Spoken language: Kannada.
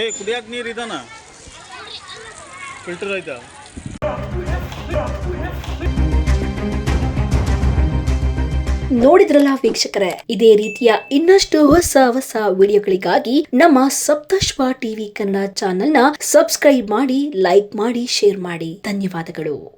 ಏ, ಕುಡಿಯಾಕ ನೀರು ಇದಾನ? ಫಿಲ್ಟರ್ ಐತ? ನೋಡಿದ್ರಲ್ಲ ವೀಕ್ಷಕರೇ, ಇದೇ ರೀತಿಯ ಇನ್ನಷ್ಟು ಹೊಸ ಹೊಸ ವಿಡಿಯೋಗಳಿಗಾಗಿ ನಮ್ಮ ಸಪ್ತಶ್ವ ಟಿವಿ ಕನ್ನಡ ಚಾನೆಲ್ನ ಸಬ್ಸ್ಕ್ರೈಬ್ ಮಾಡಿ, ಲೈಕ್ ಮಾಡಿ, ಶೇರ್ ಮಾಡಿ. ಧನ್ಯವಾದಗಳು.